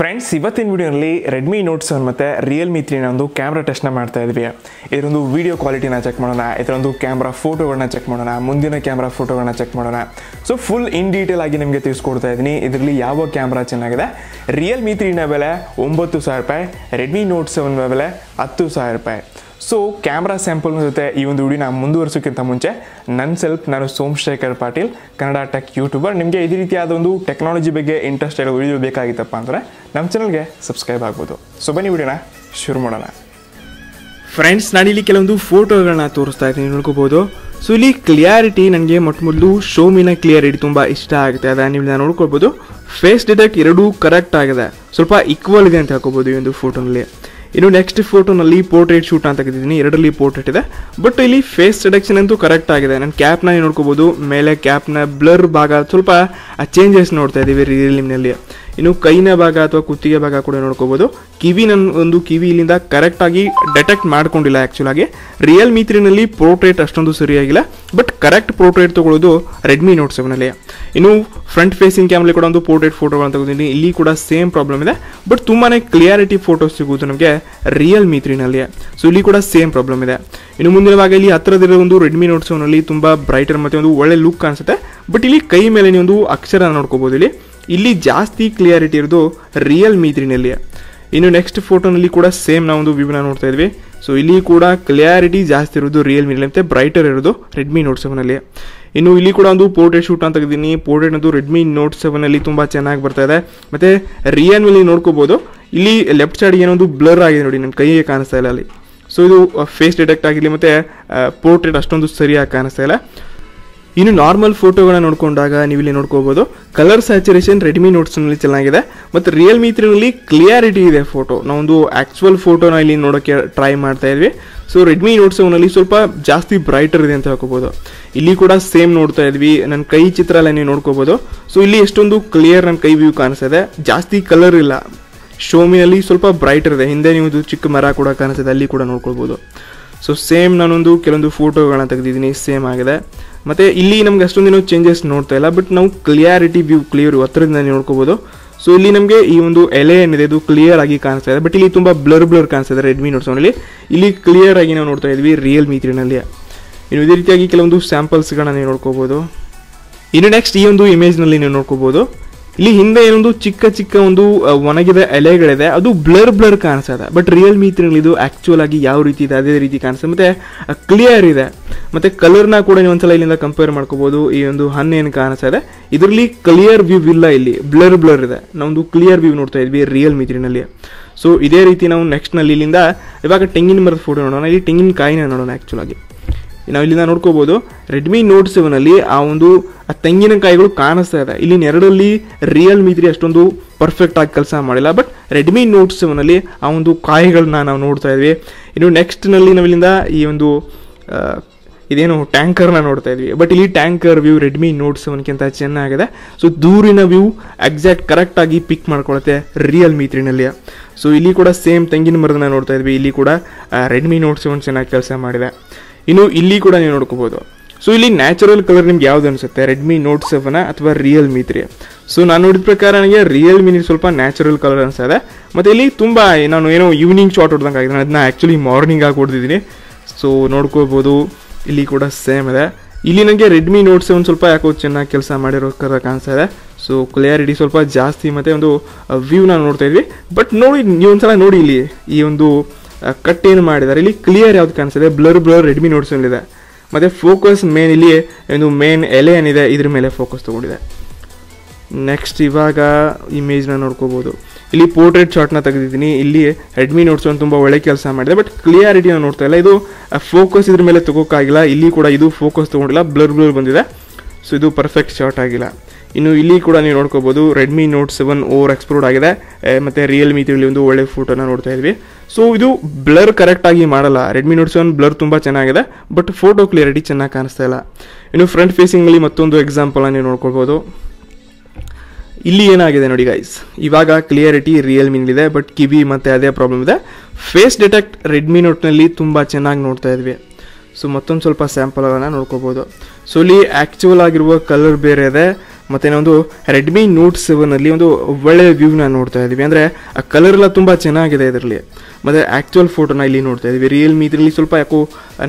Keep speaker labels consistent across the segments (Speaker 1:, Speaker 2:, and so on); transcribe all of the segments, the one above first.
Speaker 1: Friends ಇವತ್ತಿನ ವಿಡಿಯೋನಲ್ಲಿ Redmi note seven ಮತ್ತು ರಿಯಲ್ಮಿ ತ್ರೀನ ಒಂದು ಕ್ಯಾಮ್ರಾ ಟೆಸ್ಟ್ನ ಮಾಡ್ತಾ ಇದ್ವಿ. ಇದರೊಂದು ವೀಡಿಯೋ ಕ್ವಾಲಿಟಿನ ಚೆಕ್ ಮಾಡೋಣ, ಇದರೊಂದು ಕ್ಯಾಮ್ರಾ ಫೋಟೋಗಳನ್ನ ಚೆಕ್ ಮಾಡೋಣ, ಮುಂದಿನ ಕ್ಯಾಮ್ರಾ ಫೋಟೋಗಳನ್ನ ಚೆಕ್ ಮಾಡೋಣ. ಸೊ ಫುಲ್ ಇನ್ ಡೀಟೇಲ್ ಆಗಿ ನಿಮಗೆ ತಿಳಿಸ್ಕೊಡ್ತಾ ಇದ್ದೀನಿ. ಇದರಲ್ಲಿ ಯಾವ ಕ್ಯಾಮ್ರಾ ಚೆನ್ನಾಗಿದೆ? ರಿಯಲ್ಮಿ ತ್ರೀನ ಬೆಲೆ ಒಂಬತ್ತು ಸಾವಿರ ರೂಪಾಯಿ ರೆಡ್ಮಿ ನೋಟ್ ಸೆವೆನ್ ಬೆಲೆ ಹತ್ತು ಸಾವಿರ ರೂಪಾಯಿ. ಸೊ ಕ್ಯಾಮ್ರಾ ಸ್ಯಾಂಪಲ್ ಜೊತೆ ಈ ಒಂದು ವಿಡಿಯೋನ ಮುಂದುವರಿಸೋಕ್ಕಿಂತ ಮುಂಚೆ ನನ್ನ ಸೆಲ್ಫ್ ನಾನು ಸೋಮಶೇಖರ್ ಪಾಟೀಲ್, ಕನ್ನಡ ಟೆಕ್ ಯೂಟ್ಯೂಬರ್ ನಿಮಗೆ ಇದೇ ರೀತಿಯಾದ ಒಂದು ಟೆಕ್ನಾಲಜಿ ಬಗ್ಗೆ ಇಂಟ್ರೆಸ್ಟ್ ಇರೋ ವಿಡಿಯೋ ಬೇಕಾಗಿತ್ತಪ್ಪ ಅಂದರೆ ನಮ್ಮ ಚಾನಲ್ಗೆ ಸಬ್ಸ್ಕ್ರೈಬ್ ಆಗ್ಬೋದು. ಸೊ ಬನ್ನಿ ವಿಡಿಯೋನ ಶುರು ಮಾಡೋಣ. ಫ್ರೆಂಡ್ಸ್ ನಾನಿಲ್ಲಿ ಕೆಲವೊಂದು ಫೋಟೋಗಳನ್ನ ತೋರಿಸ್ತಾ ಇದ್ದೀನಿ, ನೋಡ್ಕೋಬೋದು. ಸೊ ಇಲ್ಲಿ ಕ್ಲಿಯಾರಿಟಿ ನನಗೆ ಮೊಟ್ಟ ಮೊದಲು ಶೋಮಿನ ಕ್ಲಿಯಾರಿಟಿ ತುಂಬ ಇಷ್ಟ ಆಗುತ್ತೆ. ಅದ ನೀವು ನೋಡ್ಕೊಳ್ಬೋದು. ಫೇಸ್ ಡಿಟೆಕ್ಟ್ ಎರಡೂ ಕರೆಕ್ಟ್ ಆಗಿದೆ. ಸ್ವಲ್ಪ ಈಕ್ವಲ್ ಇದೆ ಅಂತ ಹೇಳ್ಕೊಬೋದು ಈ ಒಂದು ಫೋಟೋನಲ್ಲಿ ಇನ್ನು ನೆಕ್ಸ್ಟ್ ಫೋಟೋನಲ್ಲಿ ಪೋರ್ಟ್ರೇಟ್ ಶೂಟ್ ಅಂತ ತೆಗೆದಿದ್ದೀನಿ. ಎರಡರಲ್ಲಿ ಪೋರ್ಟ್ರೇಟ್ ಇದೆ. ಬಟ್ ಇಲ್ಲಿ ಫೇಸ್ ಡಿಟೆಕ್ಷನ್ ಅಂತೂ ಕರೆಕ್ಟ್ ಆಗಿದೆ. ನಾನು ಕ್ಯಾಪ್ನ ನೋಡ್ಕೋಬೋದು ಮೇಲೆ ಕ್ಯಾಪ್ನ ಬ್ಲರ್ ಭಾಗ ಸ್ವಲ್ಪ ಚೇಂಜಸ್ ನೋಡ್ತಾ ಇದ್ದೀವಿ ರಿಯಲ್ಮಿನಲ್ಲಿ ಇನ್ನು ಕೈನ ಭಾಗ ಅಥವಾ ಕುತ್ತಿಗೆ ಭಾಗ ಕೂಡ ನೋಡ್ಕೋಬೋದು. ಕಿವಿ ನನ್ನ ಒಂದು ಕಿವಿ ಇಲ್ಲಿಂದ ಕರೆಕ್ಟಾಗಿ ಡಿಟೆಕ್ಟ್ ಮಾಡ್ಕೊಂಡಿಲ್ಲ ಆ್ಯಕ್ಚುಲಾಗಿ ರಿಯಲ್ಮಿ ತ್ರೀನಲ್ಲಿ ಪೋರ್ಟ್ರೇಟ್ ಅಷ್ಟೊಂದು ಸರಿಯಾಗಿಲ್ಲ. ಬಟ್ ಕರೆಕ್ಟ್ ಪೋರ್ಟ್ರೇಟ್ ತೊಗೊಳ್ಳೋದು ರೆಡ್ಮಿ ನೋಟ್ ಸೆವೆನಲ್ಲಿ ಇನ್ನು ಫ್ರಂಟ್ ಫೇಸಿಂಗ್ ಕ್ಯಾಮ್ರಲ್ಲಿ ಕೂಡ ಒಂದು ಪೋರ್ಟ್ರೇಟ್ ಫೋಟೋಗಳನ್ನು ತೆಗೆದಿದ್ದೀನಿ ಇಲ್ಲಿ ಕೂಡ ಸೇಮ್ ಪ್ರಾಬ್ಲಮ್ ಇದೆ. ಬಟ್ ತುಂಬಾ ಕ್ಲಿಯಾರಿಟಿ ಫೋಟೋಸ್ ಸಿಗೋದು ನಮಗೆ ರಿಯಲ್ಮಿ ತ್ರೀನಲ್ಲಿ ಸೊ ಇಲ್ಲಿ ಕೂಡ ಸೇಮ್ ಪ್ರಾಬ್ಲಮ್ ಇದೆ. ಇನ್ನು ಮುಂದಿನ ಭಾಗ ಇಲ್ಲಿ ಹತ್ತಿರದಿರೋ ಒಂದು ರೆಡ್ಮಿ ನೋಟ್ ಸೆವೆನಲ್ಲಿ ತುಂಬ ಬ್ರೈಟರ್ ಮತ್ತು ಒಂದು ಒಳ್ಳೆ ಲುಕ್ ಕಾಣಿಸುತ್ತೆ. ಬಟ್ ಇಲ್ಲಿ ಕೈ ಮೇಲೆ ನೀವು ಒಂದು ಅಕ್ಷರ ನೋಡ್ಕೋಬೋದು ಇಲ್ಲಿ. ಇಲ್ಲಿ ಜಾಸ್ತಿ ಕ್ಲಿಯಾರಿಟಿ ಇರೋದು ರಿಯಲ್ಮಿ ತ್ರೀನಲ್ಲಿ ಇನ್ನು ನೆಕ್ಸ್ಟ್ ಫೋಟೋನಲ್ಲಿ ಕೂಡ ಸೇಮ್ ನಾವು ಒಂದು ವ್ಯೂನ ನೋಡ್ತಾ ಇದ್ವಿ. ಸೊ ಇಲ್ಲಿ ಕೂಡ ಕ್ಲಿಯಾರಿಟಿ ಜಾಸ್ತಿ ಇರೋದು ರಿಯಲ್ ಮೀನಲ್ಲಿ ಮತ್ತೆ ಬ್ರೈಟರ್ ಇರೋದು ರೆಡ್ಮಿ ನೋಟ್ ಸೆವೆನಲ್ಲಿ ಇನ್ನು ಇಲ್ಲಿ ಕೂಡ ಒಂದು ಪೋರ್ಟ್ರೇಟ್ ಶೂಟ್ ಅಂತ ತೆಗೆದಿನಿ ಪೋರ್ಟ್ರೇಟ್ ಅದು ರೆಡ್ಮಿ ನೋಟ್ ಸೆವೆನಲ್ಲಿ ತುಂಬ ಚೆನ್ನಾಗಿ ಬರ್ತಾ ಇದೆ. ಮತ್ತು ರಿಯಲ್ಮಿಲಿ ನೋಡ್ಕೋಬೋದು. ಇಲ್ಲಿ ಲೆಫ್ಟ್ ಸೈಡ್ ಏನೊಂದು ಬ್ಲರ್ ಆಗಿದೆ ನೋಡಿ ನನ್ನ ಕೈಗೆ ಕಾಣಿಸ್ತಾ ಇಲ್ಲ ಅಲ್ಲಿ. ಸೊ ಇದು ಫೇಸ್ ಡಿಟೆಕ್ಟ್ ಆಗಿರಲಿ ಮತ್ತು ಪೋರ್ಟ್ರೇಟ್ ಅಷ್ಟೊಂದು ಸರಿಯಾಗಿ ಕಾಣಿಸ್ತಾ ಇಲ್ಲ. ಇನ್ನು ನಾರ್ಮಲ್ ಫೋಟೋಗಳನ್ನ ನೋಡ್ಕೊಂಡಾಗ ನೀವು ಇಲ್ಲಿ ನೋಡ್ಕೋಬಹುದು ಕಲರ್ ಸ್ಯಾಚುರೇಷನ್ ರೆಡ್ಮಿ ನೋಟ್ಸ್ನಲ್ಲಿ ಚೆನ್ನಾಗಿದೆ. ಮತ್ತು ರಿಯಲ್ಮಿ ತ್ರೀನಲ್ಲಿ ಕ್ಲಿಯಾರಿಟಿ ಇದೆ ಫೋಟೋ ನಾವೊಂದು ಆ್ಯಕ್ಚುವಲ್ ಫೋಟೋನ ಇಲ್ಲಿ ನೋಡೋಕ್ಕೆ ಟ್ರೈ ಮಾಡ್ತಾ ಇದ್ವಿ. ಸೊ ರೆಡ್ಮಿ ನೋಟ್ ಸೆವೆನಲ್ಲಿ ಸ್ವಲ್ಪ ಜಾಸ್ತಿ ಬ್ರೈಟರ್ ಇದೆ ಅಂತ ಹೇಳ್ಕೋಬೋದು. ಇಲ್ಲಿ ಕೂಡ ಸೇಮ್ ನೋಡ್ತಾ ಇದ್ವಿ. ನನ್ನ ಕೈ ಚಿತ್ರ ನೀವು ನೋಡ್ಕೋಬೋದು. ಸೊ ಇಲ್ಲಿ ಎಷ್ಟೊಂದು ಕ್ಲಿಯರ್ ನನ್ನ ಕೈ ವ್ಯೂ ಕಾಣಿಸ್ತಿದೆ ಜಾಸ್ತಿ ಕಲರ್ ಇಲ್ಲ. ಶೋಮಿಯಲ್ಲಿ ಸ್ವಲ್ಪ ಬ್ರೈಟರ್ ಇದೆ. ಹಿಂದೆ ನೀವು ಚಿಕ್ಕ ಮರ ಕೂಡ ಕಾಣಿಸ್ತಿದೆ ಅಲ್ಲಿ ಕೂಡ ನೋಡ್ಕೊಳ್ಬೋದು ಸೊ ಸೇಮ್ ನಾನೊಂದು ಕೆಲವೊಂದು ಫೋಟೋಗಳನ್ನ ತೆಗೆದಿದ್ದೀನಿ. ಸೇಮ್ ಆಗಿದೆ. ಮತ್ತು ಇಲ್ಲಿ ನಮ್ಗೆ ಅಷ್ಟೊಂದೇನು ಚೇಂಜಸ್ ನೋಡ್ತಾ ಇಲ್ಲ ಬಟ್ ನಾವು ಕ್ಲಿಯಾರಿಟಿ ವ್ಯೂ ಕ್ಲಿಯರ್ ಹತ್ರದಿಂದ ನೋಡ್ಕೋಬೋದು. ಸೊ ಇಲ್ಲಿ ನಮಗೆ ಈ ಒಂದು ಎಲೆ ಏನಿದೆ, ಇದು ಕ್ಲಿಯರ್ ಆಗಿ ಕಾಣಿಸ್ತಾ ಇದೆ. ಬಟ್ ಇಲ್ಲಿ ತುಂಬ ಬ್ಲರ್ ಬ್ಲರ್ ಕಾಣಿಸ್ತಾ ಇದೆ ರೆಡ್ಮಿ ನೋಟ್ಸೋನಲ್ಲಿ ಇಲ್ಲಿ ಕ್ಲಿಯರ್ ಆಗಿ ನಾವು ನೋಡ್ತಾ ಇದ್ವಿ ರಿಯಲ್ಮಿ ತ್ರೀನಲ್ಲಿ ಇನ್ನು ಇದೇ ರೀತಿಯಾಗಿ ಕೆಲವೊಂದು ಸ್ಯಾಂಪಲ್ಸ್ಗಳನ್ನ ನೀವು ನೋಡ್ಕೋಬೋದು. ಇನ್ನು ನೆಕ್ಸ್ಟ್ ಈ ಒಂದು ಇಮೇಜ್ನಲ್ಲಿ ನೀವು ನೋಡ್ಕೋಬೋದು. ಇಲ್ಲಿ ಹಿಂದೆ ಏನೊಂದು ಚಿಕ್ಕ ಚಿಕ್ಕ ಒಂದು ಒಣಗಿದ ಎಲೆಗಳಿದೆ. ಅದು ಬ್ಲರ್ ಬ್ಲರ್ ಕಾಣಿಸ್ತದೆ ಬಟ್ ರಿಯಲ್ಮಿ ತ್ರೀನಲ್ಲಿ ಇದು ಆ್ಯಕ್ಚುಯಲ್ ಆಗಿ ಯಾವ ರೀತಿ ಇದೆ, ಅದೇ ರೀತಿ ಕಾಣಿಸ್ತದೆ ಮತ್ತೆ ಕ್ಲಿಯರ್ ಇದೆ. ಮತ್ತೆ ಕಲರ್ನ ಕೂಡ ನೀವು ಒಂದ್ಸಲ ಇಲ್ಲಿಂದ ಕಂಪೇರ್ ಮಾಡ್ಕೋಬಹುದು ಈ ಒಂದು ಹಣ್ಣು ಏನು ಕಾಣಿಸ್ತಾ ಇದೆ. ಇದರಲ್ಲಿ ಕ್ಲಿಯರ್ ವ್ಯೂ ಇಲ್ಲ ಇಲ್ಲಿ. ಬ್ಲರ್ ಬ್ಲರ್ ಇದೆ. ನಾವೊಂದು ಕ್ಲಿಯರ್ ವ್ಯೂ ನೋಡ್ತಾ ಇದ್ವಿ ರಿಯಲ್ ತ್ರೀನಲ್ಲಿ ಸೊ ಇದೇ ರೀತಿ ನಾವು ನೆಕ್ಸ್ಟ್ನಲ್ಲಿ ಇಲ್ಲಿಂದ ಇವಾಗ ತೆಂಗಿನ ಮರದ ಫೋಟೋ ನೋಡೋಣ. ಇಲ್ಲಿ ತೆಂಗಿನ ತೆಂಗಿನಕಾಯಿನ ನೋಡೋಣ ಆ್ಯಕ್ಚುಲಾಗಿ ನಾವು ಇಲ್ಲಿಂದ ನೋಡ್ಕೋಬೋದು. ರೆಡ್ಮಿ ನೋಟ್ ಸೆವೆನಲ್ಲಿ ಆ ಒಂದು, ಆ ತೆಂಗಿನಕಾಯಿಗಳು ಕಾಣಿಸ್ತಾ ಇದೆ. ಇಲ್ಲಿ ಎರಡರಲ್ಲಿ ರಿಯಲ್ ತ್ರೀ ಅಷ್ಟೊಂದು ಪರ್ಫೆಕ್ಟ್ ಆಗಿ ಕೆಲಸ ಮಾಡಿಲ್ಲ. ಬಟ್ ರೆಡ್ಮಿ ನೋಟ್ ಸೆವೆನಲ್ಲಿ ಆ ಒಂದು ಕಾಯಿಗಳನ್ನ ನಾವು ನೋಡ್ತಾ ಇದ್ವಿ. ಇನ್ನು ನೆಕ್ಸ್ಟ್ನಲ್ಲಿ ನಾವಿಲ್ಲಿಂದ ಈ ಒಂದು ಇದೇನು ಟ್ಯಾಂಕರ್ನ ನೋಡ್ತಾ ಇದ್ವಿ. ಬಟ್ ಇಲ್ಲಿ ಟ್ಯಾಂಕರ್ ವ್ಯೂ ರೆಡ್ಮಿ ನೋಟ್ ಸೆವೆನ್ಗಿಂತ ಚೆನ್ನಾಗಿದೆ. ಸೊ ದೂರಿನ ವ್ಯೂ ಎಕ್ಸಾಕ್ಟ್ ಕರೆಕ್ಟಾಗಿ ಪಿಕ್ ಮಾಡ್ಕೊಳುತ್ತೆ ರಿಯಲ್ಮಿ ತ್ರೀನಲ್ಲಿ ಸೊ ಇಲ್ಲಿ ಕೂಡ ಸೇಮ್ ತೆಂಗಿನ ಮರದನ್ನ ನೋಡ್ತಾ ಇದ್ವಿ. ಇಲ್ಲಿ ಕೂಡ ರೆಡ್ಮಿ ನೋಟ್ ಸೆವೆನ್ ಚೆನ್ನಾಗಿ ಕೆಲಸ ಮಾಡಿದೆ. ಇನ್ನು ಇಲ್ಲಿ ಕೂಡ ನೀವು ನೋಡ್ಕೋಬೋದು. ಸೊ ಇಲ್ಲಿ ನ್ಯಾಚುರಲ್ ಕಲರ್ ನಿಮ್ಗೆ ಯಾವ್ದು ಅನಿಸುತ್ತೆ? ರೆಡ್ಮಿ ನೋಟ್ ಸೆವೆನ್ ಅಥವಾ ರಿಯಲ್ಮಿ ತ್ರೀ ಸೊ ನಾನು ನೋಡಿದ ಪ್ರಕಾರ ನನಗೆ ರಿಯಲ್ಮಿ ಸ್ವಲ್ಪ ನ್ಯಾಚುರಲ್ ಕಲರ್ ಅನಿಸ್ತದೆ ಮತ್ತು ಇಲ್ಲಿ ತುಂಬ ನಾನು ಏನೋ ಈವ್ನಿಂಗ್ ಶಾಟ್ ಹೊಡ್ದಂಗೆ ಆಗಿದೆ ನಾನು ಅದನ್ನ ಆ್ಯಕ್ಚುಲಿ ಮಾರ್ನಿಂಗ್ ಆಗಿ ಹೊಡೆದಿದ್ದೀನಿ. ಸೊ ನೋಡ್ಕೋಬೋದು. ಇಲ್ಲಿ ಕೂಡ ಸೇಮ್ ಇದೆ. ಇಲ್ಲಿ ನನಗೆ ರೆಡ್ಮಿ ನೋಟ್ ಸೆವೆನ್ ಸ್ವಲ್ಪ ಯಾಕೋ ಚೆನ್ನಾಗಿ ಕೆಲಸ ಮಾಡಿರೋ ಥರ ಕಾಣಿಸ್ತಾ ಇದೆ. ಸೊ ಕ್ಲಿಯಾರಿಟಿ ಸ್ವಲ್ಪ ಜಾಸ್ತಿ ಮತ್ತು ಒಂದು ವ್ಯೂನ ನೋಡ್ತಾ ಇದ್ವಿ. ಬಟ್ ನೋಡಿ ನೀವು ಒಂದ್ಸಲ ನೋಡಿ ಇಲ್ಲಿ ಈ ಒಂದು ಕಟ್ ಏನು ಮಾಡಿದ್ದಾರೆ. ಇಲ್ಲಿ ಕ್ಲಿಯರ್ ಯಾವ್ದು ಕಾಣಿಸಿದೆ ಬ್ಲರ್ ಬ್ಲರ್ ರೆಡ್ಮಿ ಇದೆ ಮತ್ತು ಫೋಕಸ್ ಮೇನ್ ಇಲ್ಲಿ ಒಂದು ಮೇನ್ ಎಲೆ ಏನಿದೆ, ಇದ್ರ ಮೇಲೆ ಫೋಕಸ್ ತೊಗೊಂಡಿದೆ. ನೆಕ್ಸ್ಟ್ ಇವಾಗ ಇಮೇಜ್ನ ನೋಡ್ಕೋಬೋದು. ಇಲ್ಲಿ ಪೋರ್ಟ್ರೇಟ್ ಶಾಟ್ನ ತೆಗೆದಿದ್ದೀನಿ. ಇಲ್ಲಿ ರೆಡ್ಮಿ ನೋಟ್ಸ್ ಒಂದು ತುಂಬ ಒಳ್ಳೆ ಕೆಲಸ ಮಾಡಿದೆ. ಬಟ್ ಕ್ಲಿಯಾರಿಟಿನ ನೋಡ್ತಾ ಇಲ್ಲ. ಇದು ಫೋಕಸ್ ಇದ್ರ ಮೇಲೆ ತಗೋಕ್ಕಾಗಿಲ್ಲ. ಇಲ್ಲಿ ಕೂಡ ಇದು ಫೋಕಸ್ ತೊಗೊಂಡಿಲ್ಲ. ಬ್ಲರ್ ಬ್ಲರ್ ಬಂದಿದೆ. ಸೊ ಇದು ಪರ್ಫೆಕ್ಟ್ ಶಾರ್ಟ್ ಆಗಿಲ್ಲ. ಇನ್ನು ಇಲ್ಲಿ ಕೂಡ ನೀವು ನೋಡ್ಕೋಬೋದು Redmi Note seven over explored ಆಗಿದೆ. ಮತ್ತು ರಿಯಲ್ಮಿ ತಿಳಿ ಒಂದು ಒಳ್ಳೆ ಫೋಟೋನ ನೋಡ್ತಾ ಇದ್ವಿ. ಸೊ ಇದು ಬ್ಲರ್ ಕರೆಕ್ಟಾಗಿ ಮಾಡಲ್ಲ. ರೆಡ್ಮಿ ನೋಟ್ ಸೆವೆನ್ ಬ್ಲರ್ ತುಂಬ ಚೆನ್ನಾಗಿದೆ ಬಟ್ ಫೋಟೋ ಕ್ಲಿಯರಿಟಿ ಚೆನ್ನಾಗಿ ಕಾಣಿಸ್ತಾ ಇಲ್ಲ. ಇನ್ನು ಫ್ರಂಟ್ ಫೇಸಿಂಗಲ್ಲಿ ಮತ್ತೊಂದು ಎಕ್ಸಾಂಪಲನ್ನು ನೀವು ನೋಡ್ಕೊಳ್ಬೋದು ಇಲ್ಲಿ ಏನಾಗಿದೆ ನೋಡಿ ಗೈಸ್ ಇವಾಗ ಕ್ಲಿಯರಿಟಿ ರಿಯಲ್ಮಿನಲ್ಲಿದೆ ಬಟ್ ಕಿವಿ ಮತ್ತು ಅದೇ ಪ್ರಾಬ್ಲಮ್ ಇದೆ. ಫೇಸ್ ಡಿಟೆಕ್ಟ್ ರೆಡ್ಮಿ ನೋಟ್ನಲ್ಲಿ ತುಂಬ ಚೆನ್ನಾಗಿ ನೋಡ್ತಾ ಇದ್ವಿ. ಸೊ ಮತ್ತೊಂದು ಸ್ವಲ್ಪ ಸ್ಯಾಂಪಲನ್ನು ನೋಡ್ಕೋಬೋದು. ಸೊ ಇಲ್ಲಿ ಆ್ಯಕ್ಚುವಲ್ ಆಗಿರುವ ಕಲರ್ ಬೇರೆ ಇದೆ. ಮತ್ತು ಇನ್ನೊಂದು ರೆಡ್ಮಿ ನೋಟ್ ಸೆವೆನಲ್ಲಿ ಒಂದು ಒಳ್ಳೆಯ ವ್ಯೂನ ನೋಡ್ತಾ ಇದ್ದೀವಿ. ಅಂದರೆ ಆ ಕಲರ್ ಎಲ್ಲ ತುಂಬ ಚೆನ್ನಾಗಿದೆ ಇದರಲ್ಲಿ. ಮತ್ತು ಆ್ಯಕ್ಚುಯಲ್ ಫೋಟೋನ ಇಲ್ಲಿ ನೋಡ್ತಾ ಇದ್ದೀವಿ. ರಿಯಲ್ಮಿ ಇದರಲ್ಲಿ ಸ್ವಲ್ಪ ಯಾಕೋ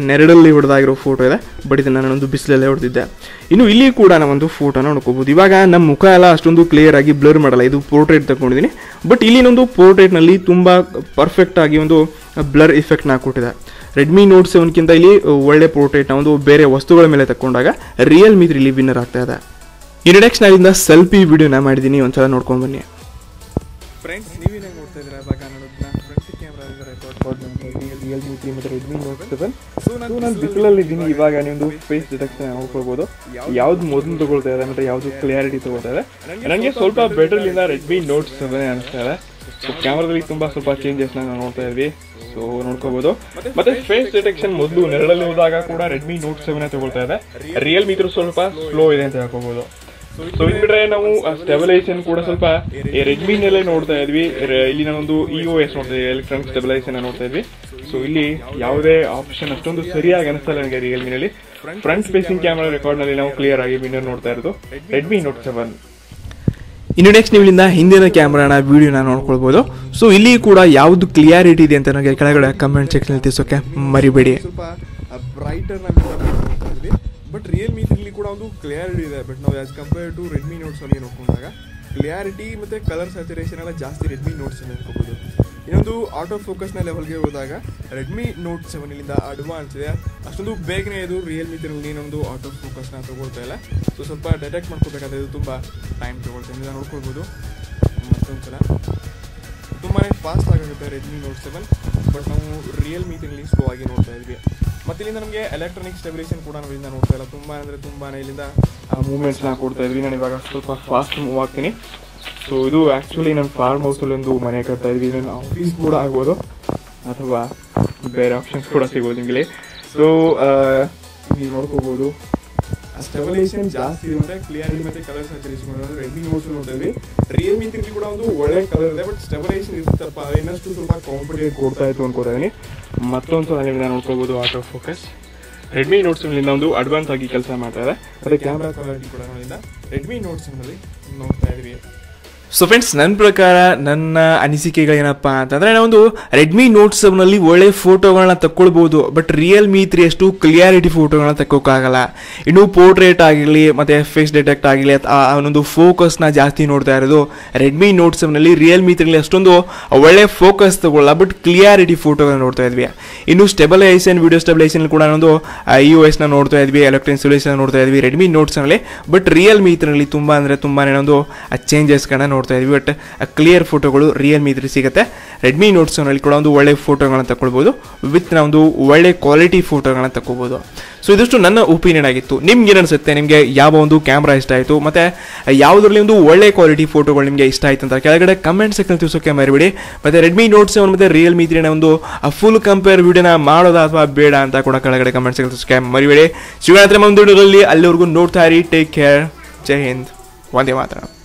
Speaker 1: ನೆರಳಲ್ಲಿ ಹೊಡೆದಾಗಿರೋ ಫೋಟೋ ಇದೆ. ಬಟ್ ಇದನ್ನು ನಾನೊಂದು ಬಿಸಿಲಲ್ಲೇ ಹೊಡೆದಿದ್ದೆ. ಇನ್ನು ಇಲ್ಲಿ ಕೂಡ ನಾವೊಂದು ಫೋಟೋನ ನೋಡ್ಕೋಬೋದು. ಇವಾಗ ನಮ್ಮ ಮುಖ ಎಲ್ಲ ಅಷ್ಟೊಂದು ಕ್ಲಿಯರ್ ಆಗಿ ಬ್ಲರ್ ಮಾಡಲ್ಲ. ಇದು ಪೋರ್ಟ್ರೇಟ್ ತಗೊಂಡಿದ್ದೀನಿ. ಬಟ್ ಇಲ್ಲಿನೊಂದು ಪೋರ್ಟ್ರೇಟ್ನಲ್ಲಿ ತುಂಬ ಪರ್ಫೆಕ್ಟ್ ಆಗಿ ಒಂದು ಬ್ಲರ್ ಇಫೆಕ್ಟ್ನ ಕೊಟ್ಟಿದೆ. ರೆಡ್ಮಿ ನೋಟ್ ಸೆವೆನ್ಗಿಂತ ಇಲ್ಲಿ ಒಳ್ಳೆ ಪೋರ್ಟ್ರೇಟ್ನ ಒಂದು ಬೇರೆ ವಸ್ತುಗಳ ಮೇಲೆ ತಗೊಂಡಾಗ ರಿಯಲ್ಮಿ ಇಲ್ಲಿ ವಿನ್ನರ್ ಆಗ್ತಾ ಇದೆ. ಇನ್ನು ಅಲ್ಲಿಂದ ಸೆಲ್ಫಿ ವಿಡಿಯೋನ ಮಾಡಿದ್ದೀನಿ ಒಂದ್ಸಲ ನೋಡ್ಕೊಂಡು ಬನ್ನಿ. ಫ್ರೆಂಡ್ಸ್ ನೀವೇನೇ ನೋಡ್ತಾ ಇದ್ದೀರಾ? ಇವಾಗ ಫ್ರಂಟ್ ರೆಕಾರ್ಡ್ ತ್ರೀ ಮತ್ತು ರೆಡ್ಮಿ ನೋಟ್ ಸೆವೆನ್ ಸೊ ನಾನು ಇದ್ದೀನಿ ಇವಾಗ ನಿಮ್ಮದು ಫೇಸ್ ಡಿಟೆಕ್ಷನ್ ನೋಡ್ಕೊಳ್ಬೋದು ಯಾವ್ದು ಮೊದಲು ತಗೊಳ್ತಾ ಇದೆ ಮತ್ತು ಯಾವುದು ಕ್ಲಿಯಾರಿಟಿ ತಗೊಳ್ತಾ ಇದೆ. ನನಗೆ ಸ್ವಲ್ಪ ಬೆಟರ್ಲಿಂದ ರೆಡ್ಮಿ ನೋಟ್ ಸೆವೆನ್ ಅನಿಸ್ತಾ ಇದೆ. ಸೊ ಕ್ಯಾಮ್ರಾದಲ್ಲಿ ತುಂಬ ಸ್ವಲ್ಪ ಚೇಂಜಸ್ ನಾವು ನೋಡ್ತಾ ಇದ್ವಿ. ಸೊ ನೋಡ್ಕೋಬಹುದು ಮತ್ತೆ ಫೇಸ್ ಡಿಟೆಕ್ಷನ್ ಮೊದಲು ನೆರಳಲ್ಲಿ ಹೋದಾಗ ಕೂಡ ರೆಡ್ಮಿ ನೋಟ್ ಸೆವೆನ್ ತಗೊಳ್ತಾ ಇದೆ. ರಿಯಲ್ಮಿ ಇದ್ರೂ ಸ್ವಲ್ಪ ಸ್ಲೋ ಇದೆ ಅಂತ ಹೇಳ್ಕೋಬಹುದು ಸೊ ಇಲ್ಲಿ ಬಿಟ್ರೆ ನಾವು ಸ್ಟೆಬಿಲೈಸೇಷನ್ ಕೂಡ ಸ್ವಲ್ಪ ರೆಡ್ಮಿ ನಲ್ಲೇ ನೋಡ್ತಾ ಇದ್ವಿ. ಇಲ್ಲಿ ನಾನೊಂದು ಇ ಒ ಎಸ್ ನೋಡ್ತಾ ಇದ್ವಿ ಎಲೆಕ್ಟ್ರಾನಿಕ್ ಸ್ಟೆಬಿಲೈಸೇಷನ್ ನೋಡ್ತಾ ಇದ್ವಿ. ಸೊ ಇಲ್ಲಿ ಯಾವುದೇ ಆಪ್ಷನ್ ಅಷ್ಟೊಂದು ಸರಿಯಾಗಿ ಅನಿಸ್ತಲ್ಲ ನನಗೆ ರಿಯಲ್ಮಿ ನಲ್ಲಿ. ಫ್ರಂಟ್ ಫೇಸಿಂಗ್ ಕ್ಯಾಮೆರಾ ರೆಕಾರ್ಡ್ನಲ್ಲಿ ನಾವು ಕ್ಲಿಯರ್ ಆಗಿ ಮಿನರ್ ನೋಡ್ತಾ ಇರೋದು. ರೆಡ್ಮಿ ನೋಟ್ ಸೆವೆನ್ ಇನ್ನು ನೆಕ್ಸ್ಟ್ ನೀವು ಇಲ್ಲಿಂದ ಹಿಂದಿನ ಕ್ಯಾಮ್ರಾನ ವೀಡಿಯೋನ ನೋಡ್ಕೊಳ್ಬೋದು. ಸೊ ಇಲ್ಲಿ ಕೂಡ ಯಾವುದು ಕ್ಲಿಯಾರಿಟಿ ಇದೆ ಅಂತ ನನಗೆ ಕೆಳಗಡೆ ಕಮೆಂಟ್ ಸೆಕ್ಷನ್ ತಿಳಿಸೋಕೆ ಮರಿಬೇಡಿ.
Speaker 2: ಒಂದು ಕ್ಲಿಯಾರಿಟಿ ಇದೆ ಬಟ್ ನಾವು ಆ್ಯಸ್ ಕಂಪೇರ್ ಟು ರೆಡ್ಮಿ ನೋಟ್ಸಲ್ಲಿ ನೋಡ್ಕೊಂಡಾಗ ಕ್ಲಿಯಾರಿಟಿ ಮತ್ತು ಕಲರ್ ಸ್ಯಾಚುರೇಷನ್ ಎಲ್ಲ ಜಾಸ್ತಿ ರೆಡ್ಮಿ ನೋಟ್ಸ್ ನೋಡ್ಕೋಬೋದು. ಇನ್ನೊಂದು ಆಟೋ ಫೋಕಸ್ನ ಲೆವೆಲ್ಗೆ ಹೋದಾಗ ರೆಡ್ಮಿ ನೋಟ್ ಸೆವೆನಿಂದ ಅಡ್ವಾನ್ಸ್ ಇದೆ. ಅಷ್ಟೊಂದು ಬೇಗನೆ ಇದು ರಿಯಲ್ಮಿ ತಿರುಗಿ ನಮ್ಮದು ಆಟೋ ಫೋಕಸ್ನ ತೊಗೊಳ್ತಾ ಇಲ್ಲ. ಸೊ ಸ್ವಲ್ಪ ಡಿಟೆಕ್ಟ್ ಮಾಡ್ಕೋಬೇಕಾದ್ರೆ ಇದು ತುಂಬ ಟೈಮ್ ತಗೊಳ್ತಾ ಇದೆ. ನೋಡ್ಕೊಳ್ಬೋದು. ಮತ್ತೊಂದು ಸಲ ತುಂಬಾ ಫಾಸ್ಟ್ ಆಗುತ್ತೆ ರೆಡ್ಮಿ ನೋಟ್ ಸೆವೆನ್ ಬಟ್ ನಾವು ರಿಯಲ್ಮಿ ತಿಂಗಳಲ್ಲಿ ಸ್ಲೋ ಆಗಿ ನೋಡ್ತಾ ಇದ್ವಿ. ಮತ್ತೆ ಇಲ್ಲಿಂದ ನಮಗೆ ಎಲೆಕ್ಟ್ರಾನಿಕ್ ಸ್ಟೆಬಿಲೇಷನ್ ಕೂಡ ನಾವು ಇಲ್ಲಿಂದ ನೋಡ್ತಾ ಇಲ್ಲ. ತುಂಬಾ ಅಂದರೆ ತುಂಬಾ ಇಲ್ಲಿಂದ ಮೂವ್ಮೆಂಟ್ಸ್ನ ಕೊಡ್ತಾ ಇದ್ವಿ. ನಾನು ಇವಾಗ ಸ್ವಲ್ಪ ಫಾಸ್ಟ್ ಮೂವ್ ಆಗ್ತೀನಿ. ಸೊ ಇದು ಆ್ಯಕ್ಚುಲಿ ನಾನು ಫಾರ್ಮ್ ಹೌಸಲ್ಲಿ ಒಂದು ಮನೆ ಕಟ್ತಾ ಇದ್ವಿ. ನನ್ನ ಆಫೀಸ್ ಕೂಡ ಆಗ್ಬೋದು. ಅಥವಾ ಬೇರೆ ಆಪ್ಷನ್ಸ್ ಕೂಡ ಸಿಗ್ಬೋದು ನಿಮಗೆ. ಸೊ ನೀವು ನೋಡ್ಕೋಬೋದು. ಸ್ಟೆಬಿಲೈಸೇಷನ್ ಜಾಸ್ತಿ ಇರುತ್ತೆ. ಕ್ಲಿಯರಿಟಿ ಮತ್ತೆ ಕಲರ್ ಸ್ಯಾಚುರೇಷನ್ ರೆಡ್ಮಿ ನೋಟ್ಸ್ ನೋಡ್ತಾ ಇದ್ವಿ. ರಿಯಲ್ಮಿ ತ್ರೀ ಕೂಡ ಒಂದು ಒಳ್ಳೆ ಕಲರ್ ಇದೆ ಬಟ್ ಸ್ಟೆಬಿಲೈಸೇಷನ್ ಇರುತ್ತಪ್ಪ. ಇನ್ನಷ್ಟು ಸ್ವಲ್ಪ ಕಾಂಪಿಟೇಟ್ ಕೊಡ್ತಾ ಇತ್ತು ಅನ್ಕೋತಾ ಇದೀನಿ ಮತ್ತೊಂದು ಸಲ ನಿಮ್ಗೆ ನೋಡ್ಕೋಬಹುದು ಆಟೋ ಫೋಕಸ್ ರೆಡ್ಮಿ ನೋಟ್ಸ್ನಿಂದ ಒಂದು ಅಡ್ವಾನ್ಸ್ ಆಗಿ ಕೆಲಸ ಮಾಡ್ತಾ ಇದೆ. ಅದೇ ಕ್ಯಾಮ್ರಾ ಕ್ವಾಲಿಟಿ ಕೂಡ ರೆಡ್ಮಿ ನೋಟ್ಸ್ನಲ್ಲಿ ನೋಡ್ತಾ ಇದೀವಿ.
Speaker 1: ಸೊ ಫ್ರೆಂಡ್ಸ್ ನನ್ನ ಪ್ರಕಾರ ನನ್ನ ಅನಿಸಿಕೆಗಳೇನಪ್ಪ ಅಂತಂದರೆ ನಾವೊಂದು ರೆಡ್ಮಿ ನೋಟ್ ಸೆವೆನಲ್ಲಿ ಒಳ್ಳೆ ಫೋಟೋಗಳನ್ನ ತಕ್ಕೊಳ್ಬೋದು ಬಟ್ ರಿಯಲ್ಮಿ ತ್ರೀ ಅಷ್ಟು ಕ್ಲಿಯಾರಿಟಿ ಫೋಟೋಗಳನ್ನ ತಕ್ಕೋಕ್ಕಾಗಲ್ಲ. ಇನ್ನು ಪೋರ್ಟ್ರೇಟ್ ಆಗಿರಲಿ, ಮತ್ತು ಫೇಸ್ ಡಿಟೆಕ್ಟ್ ಆಗಿರಲಿ, ಆ ಒಂದೊಂದು ಫೋಕಸ್ನ ಜಾಸ್ತಿ ನೋಡ್ತಾ ಇರೋದು ರೆಡ್ಮಿ ನೋಟ್ ಸೆವೆನಲ್ಲಿ ರಿಯಲ್ಮಿ ತ್ರೀಲಿ ಅಷ್ಟೊಂದು ಒಳ್ಳೆ ಫೋಕಸ್ ತಗೊಳ್ಳಲ್ಲ ಬಟ್ ಕ್ಲಿಯಾರಿಟಿ ಫೋಟೋಗಳನ್ನ ನೋಡ್ತಾ ಇದ್ವಿ. ಇನ್ನು ಸ್ಟೆಬಲೈಸೇಷನ್ ವಿಡಿಯೋ ಸ್ಟೆಬಲೈಸೇಷನ್ ಕೂಡ ಒಂದು ಒ ಎಸ್ನ ನೋಡ್ತಾ ಇದ್ವಿ ಎಲೆಕ್ಟ್ರಾನಿಕ್ ಸೊಲ್ಯೂಷನ್ ನೋಡ್ತಾ ಇದ್ವಿ ರೆಡ್ಮಿ ನೋಟ್ಸ್ನಲ್ಲಿ ಬಟ್ ರಿಯಲ್ಮಿ ಇದರಲ್ಲಿ ತುಂಬ ಅಂದರೆ ತುಂಬಾ ಒಂದು ಚೇಂಜಸ್ಗಳನ್ನ ನೋಡ್ತಾ ಇದ್ವಿ ಬಟ್ ಕ್ಲಿಯರ್ ಫೋಟೋಗಳು ರಿಯಲ್ಮಿ ಇದ್ರೆ ಸಿಗುತ್ತೆ. ರೆಡ್ಮಿ ನೋಟ್ಸ್ನಲ್ಲಿ ಕೂಡ ಒಂದು ಒಳ್ಳೆ ಫೋಟೋಗಳನ್ನ ತಗೊಳ್ಬೋದು ವಿತ್ ಒಂದು ಒಳ್ಳೆ ಕ್ವಾಲಿಟಿ ಫೋಟೋಗಳನ್ನ ತಗೋಬೋದು ಸೊ ಇದಿಷ್ಟು ನನ್ನ ಒಪಿನಿಯನ್ ಆಗಿತ್ತು. ನಿಮ್ಗೆ ಏನಿಸುತ್ತೆ ನಿಮಗೆ ಯಾವ ಒಂದು ಕ್ಯಾಮ್ರಾ ಇಷ್ಟ ಆಯಿತು? ಮತ್ತು, ಯಾವುದರಲ್ಲಿ ಒಂದು ಒಳ್ಳೆ ಕ್ವಾಲಿಟಿ ಫೋಟೋಗಳು ನಿಮಗೆ ಇಷ್ಟ ಆಯಿತು ಅಂತ ಕೆಳಗಡೆ ಕಮೆಂಟ್ ಸೆಕ್ಷನ್ ತಿಳಿಸೋಕೆ ಮರಿಬಿಡಿ. ಮತ್ತು ರೆಡ್ಮಿ ನೋಟ್ಸ್ ಸೆವೆನ್ ಮತ್ತು ರಿಯಲ್ಮಿ ತ್ರೀನ ಒಂದು ಫುಲ್ ಕಂಪೇರ್ ವಿಡಿಯೋನ ಮಾಡೋದಾ ಅಥವಾ ಬೇಡ ಅಂತ ಕೂಡ ಕೆಳಗಡೆ ಕಮೆಂಟ್ ಸೆಕ್ಷನ್ ತಿಳಿಸೋಕೆ ಮರಿಬೇಡಿ. ಶಿವರಾತ್ರಿ ವಿಡಿಯೋದಲ್ಲಿ ಅಲ್ಲಿವರೆಗೂ ನೋಡ್ತಾ ಇರಿ. Take care Jai Hind. ಒಂದೇ ಮಾತ್ರ.